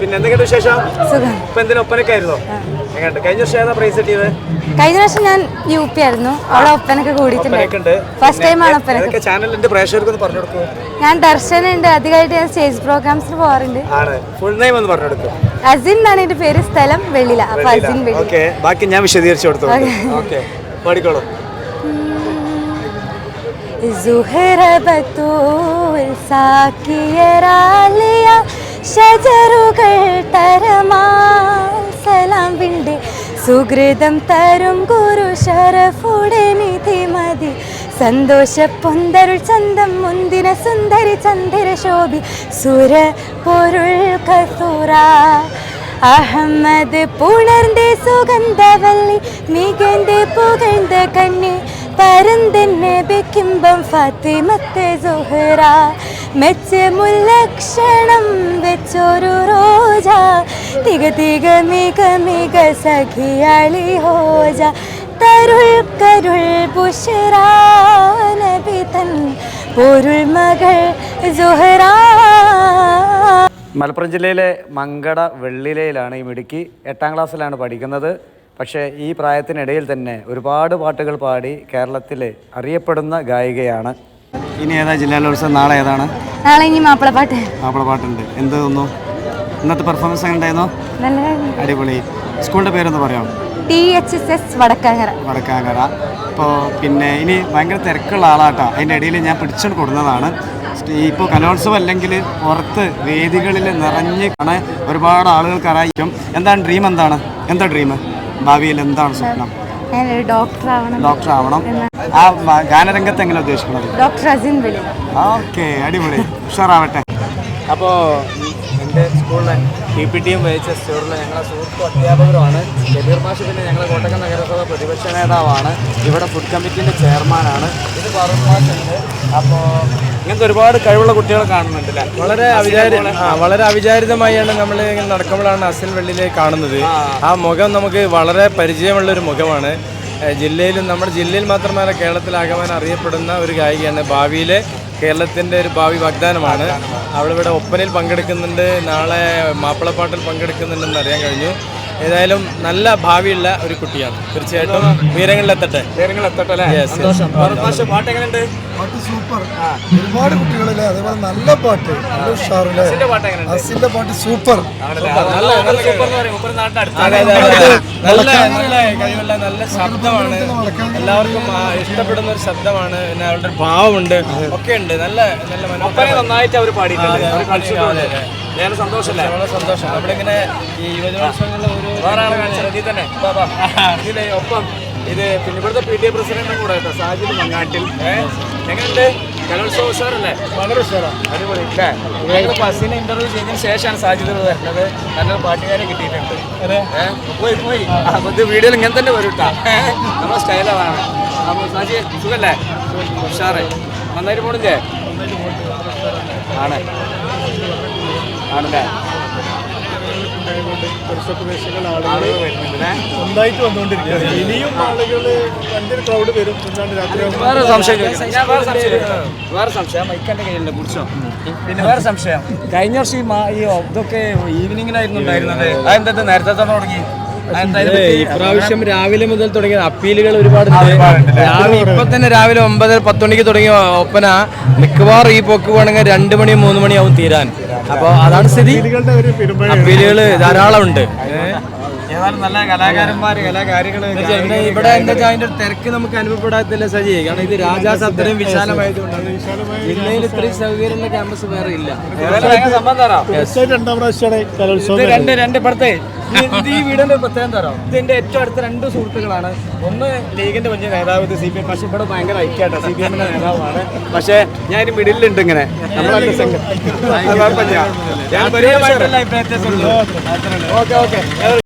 പിന്നെ എന്തൊക്കെയുണ്ട് വിശേഷം? ഇപ്പൊ എന്തിനാ ഒപ്പനൊക്കെ ആയിരുന്നോ? എങ്ങനെയുണ്ട്? കഴിഞ്ഞ വർഷം ഏതാ പ്രൈസ് കിട്ടിയത്? കഴിഞ്ഞ പ്രാവശ്യം ഞാൻ യു പി ആയിരുന്നു അവിടെ ഒപ്പനൊക്കെ ഒപ്പനൊക്കെ ഉണ്ട്. കൂടിയിട്ടുണ്ട് ഫസ്റ്റ് ടൈമാണ് ഒപ്പനൊക്കെ. ഏതൊക്കെ ചാനലിന്റെ പ്രേക്ഷകർക്ക് പറഞ്ഞു കൊടുക്കും. ഞാൻ ദർശനുണ്ട്. അധികമായിട്ട് ഞാൻ സ്റ്റേജ് പ്രോഗ്രാംസിന് പോകാറുണ്ട്. ആണ്. ഫുൾ നെയിം ഒന്ന് പറഞ്ഞു കൊടുക്കും. അസിൻ എന്നാണ് എന്റെ പേര്. സ്ഥലം വെള്ളില. അപ്പൊ അസിൻ ഓക്കെ ബാക്കി ഞാൻ വിശദീകരിച്ചു കൊടുത്തു ഓക്കെ. പാടിക്കോളൂ. സുഹറ ബത്തൂൽ സാക്കിയറാലിയ ഷജറുകൾ തരമാ സലാം സുഹൃതം തരും ഗുരു ഷറഫുടെ നിധി മതി. സന്തോഷ പുന്തരുൾ ചന്തം മുന്തിന സുന്ദരി ചന്ദ്ര ശോഭി. സുര പൊരുൾ കസൂറ. അഹമ്മദ് പുണർന്റെ സുഗന്ധവല്ലി മികന്റെ പുകഴ്ந்த കണ്ണി. പരന്തെന്നെ ബെക്കിമ്പം ഫാത്തിമത്തെ സുഹറ. മെച്ച മുല്ലക്ഷണം വെച്ചൊരു റോജ. തിക തിക മിക മിക സഖിയാളി ഹോജ. തരുൾ കരുൾ ബുഷറ പൊരുൾ മകൾ ജുഹറാ മലപ്പുറം ജില്ലയിലെ മങ്കട വെള്ളിലയിലാണ് ഈ മിടുക്കി എട്ടാം ക്ലാസ്സിലാണ് പഠിക്കുന്നത്. പക്ഷേ ഈ പ്രായത്തിനിടയിൽ തന്നെ ഒരുപാട് പാട്ടുകൾ പാടി കേരളത്തിലെ അറിയപ്പെടുന്ന ഗായികയാണ് ഇനി ഏതാ ജില്ലാലോത്സവം? നാളെ ഏതാണ്? നാളെ ഇനി മാപ്പിളപ്പാട്ട്. മാപ്പിള പാട്ടുണ്ട് എന്ത് തോന്നുന്നു? ഇന്നത്തെ പെർഫോമൻസ് എങ്ങനെ ഉണ്ടായിരുന്നു? അടിപൊളി. സ്കൂളിന്റെ പേരൊന്ന് പറയാം T H S S Vadakkangara Vadakkangara അപ്പോൾ പിന്നെ ഇനി ഭയങ്കര തിരക്കുള്ള ആളാട്ടോ. അതിന്റെ ഇടയിൽ ഞാൻ പിടിച്ചുകൊണ്ട് കൊടുക്കുന്നതാണ് ഇപ്പോൾ കലോത്സവം അല്ലെങ്കിൽ പുറത്ത് വേദികളിൽ നിറഞ്ഞ് കാണാൻ ഒരുപാട് ആളുകൾക്ക് അറിയിക്കും എന്താണ് ഡ്രീം എന്താണ്? എന്താ ഡ്രീം ഭാവിയിൽ എന്താണ് സ്വപ്നം? ഡോക്ടർ ആവണം ഡോക്ടർ ആവണം ആ ഗാനരംഗത്ത് എങ്ങനെ ഉദ്ദേശിക്കുന്നത്? ഡോക്ടർ അസിൻ അടിപൊളി. ഉഷാറാവട്ടെ. അപ്പോൾ എന്റെ സ്കൂളിലെ ടി പി ടിയും വഹിച്ച സ്റ്റോറിലെ ഞങ്ങളെ സുഹൃത്തു അധ്യാപകരുമാണ്. ജബീർ മാഷ് പിന്നെ ഞങ്ങളെ കോട്ടക്കം നഗരസഭ പ്രതിപക്ഷ നേതാവാണ്. ഇവിടെ ഫുഡ് കമ്മിറ്റിന്റെ ചെയർമാനാണ് ഇത് ഫാറൂഖ് മാഷുണ്ട്. അപ്പോൾ ഇങ്ങനത്തെ ഒരുപാട് കഴിവുള്ള കുട്ടികളെ കാണുന്നുണ്ട് അല്ലേ? വളരെ അവിചാരി ആ വളരെ അവിചാരിതമായാണ് നമ്മൾ ഇങ്ങനെ നടക്കുമ്പോഴാണ് അസൽ വെള്ളിയിലേക്ക് കാണുന്നത്. ആ. മുഖം നമുക്ക് വളരെ പരിചയമുള്ള ഒരു മുഖമാണ്. ജില്ലയിലും നമ്മുടെ ജില്ലയിൽ മാത്രമല്ല കേരളത്തിലാകമാൻ അറിയപ്പെടുന്ന ഒരു ഗായികയാണ് ഭാവിയിലെ കേരളത്തിന്റെ ഒരു ഭാവി വാഗ്ദാനമാണ്. അവളിവിടെ ഒപ്പനയിൽ പങ്കെടുക്കുന്നുണ്ട് നാളെ മാപ്പിളപ്പാട്ടിൽ പങ്കെടുക്കുന്നുണ്ടെന്ന് അറിയാൻ കഴിഞ്ഞു. ഏതായാലും നല്ല ഭാവിയുള്ള ഒരു കുട്ടിയാണ്. തീർച്ചയായിട്ടും ഉയരങ്ങളിലെത്തട്ടെ. അല്ലേ. സന്തോഷം. പാട്ട് എങ്ങനെയുണ്ട് പാട്ട് സൂപ്പർ. ഒരുപാട് കുട്ടികളില്ലേ അതേപോലെ നല്ല പാട്ട്. നല്ല ഉഷാറില്ലേ അസിന്റെ പാട്ട് സൂപ്പർ? നല്ല കഴിവുള്ള ശബ്ദമാണ്. എല്ലാവർക്കും ഇഷ്ടപ്പെടുന്ന ഒരു ശബ്ദമാണ്. പിന്നെ അവരുടെ ഭാവമുണ്ട്. ഒക്കെ ഉണ്ട്. നല്ല നല്ല മനോഹരം നന്നായിട്ട് അവർ പാടിയിട്ടുണ്ട്. ഞാൻ സന്തോഷമല്ലേ വളരെ സന്തോഷം. നമ്മളിങ്ങനെ ഈ യുവജനോത്സവങ്ങളിൽ ഒരു വേറെ ആളെ കാണിച്ചത് നീ തന്നെ. ഇതിലെ ഒപ്പം ഇത് പിന്നെ ഇവിടുത്തെ പി ടി എ പ്രസിഡന്റും കൂടെ കേട്ടോ സാജിദ് മങ്ങാട്ടിൽ? എങ്ങനെയുണ്ട്? കലോത്സവ ഉഷാറല്ലേ? വളരെ ഉഷാറാണ് അടിപൊളി ഞങ്ങൾ ബസ്സിനെ ഇന്റർവ്യൂ ചെയ്തതിന് ശേഷമാണ് സാജിദ് വരുന്നത്. നല്ലൊരു പാട്ടുകാരെ കിട്ടിയിട്ടുണ്ട്? പോയി പോയി. അപ്പൊ ഇത് വീഡിയോയിൽ ഇങ്ങനെ തന്നെ വരും കേട്ടോ നമ്മുടെ സ്റ്റൈലാണ് അപ്പോൾ സാജി സുഖല്ലേ? ഉഷാറ്. നന്നായിട്ട് പോണില്ലേ? ആണ്. ആണല്ലേ? ആളുകൾ വരുന്നുണ്ടല്ലേ സ്വന്തമായിട്ട് വന്നുകൊണ്ടിരിക്കുകയാണ്. ഇനിയും ആളുകൾ വലിയൊരു ക്രൗഡ് വരും. എന്താണ് രാത്രി വേറെ സംശയം. വേറെ സംശയം കയ്യിലുണ്ട്. കുടിച്ചോ? പിന്നെ വേറെ സംശയം. കഴിഞ്ഞ വർഷം ഈ ഇതൊക്കെ ഈവനിങ്ങിലായിരുന്നു ഉണ്ടായിരുന്നത്. അതെന്താ നേരത്തെ തന്നെ തുടങ്ങി? ഇപ്രാവശ്യം രാവിലെ മുതൽ തുടങ്ങിയ അപ്പീലുകൾ ഒരുപാട് രാവിലെ ഇപ്പൊ തന്നെ രാവിലെ ഒമ്പത് പത്ത് മണിക്ക് തുടങ്ങിയ ഒപ്പന മിക്കവാറും ഈ പോക്ക് വേണമെങ്കിൽ രണ്ട് മണി മൂന്ന് മണിയാവും തീരാൻ. അപ്പൊ അതാണ് സ്ഥിതി. അപ്പീലുകൾ ധാരാളം ഉണ്ട് ഏതായാലും നല്ല കലാകാരന്മാര് കലാകാരികൾ ഇവിടെ എന്താ വെച്ചാൽ അതിന്റെ ഒരു തിരക്ക് നമുക്ക് അനുഭവപ്പെടാത്തില്ല സജി കാരണം ഇത് രാജാസ് അത്രയും വിശാലമായതുകൊണ്ടാണ്. ജില്ലയിൽ ഇത്രയും സൗകര്യമുള്ള ക്യാമ്പസ് വേറെ ഇല്ല. രണ്ടാം രണ്ട് ഇപ്പുറത്തെ. ഈ വീടിന്റെ പ്രത്യേകം തരാം ഇത് എന്റെ ഏറ്റവും അടുത്ത രണ്ട് സുഹൃത്തുക്കളാണ്. ഒന്ന് ലീഗിന്റെ വലിയ നേതാവ് ഇത് സി പി എം. പക്ഷെ ഇവിടെ ഭയങ്കര ഐക്യാട്ടോ സി പി എമ്മിന്റെ നേതാവാണ്. പക്ഷെ ഞാൻ ഒരു മിഡിലുണ്ട് ഇങ്ങനെ. നമ്മളെ സംഘം. അത് കുഴപ്പമില്ല. ഞാൻ പരിചയമായിട്ടുള്ള അഭിപ്രായത്തെ ഓക്കെ ഓക്കെ.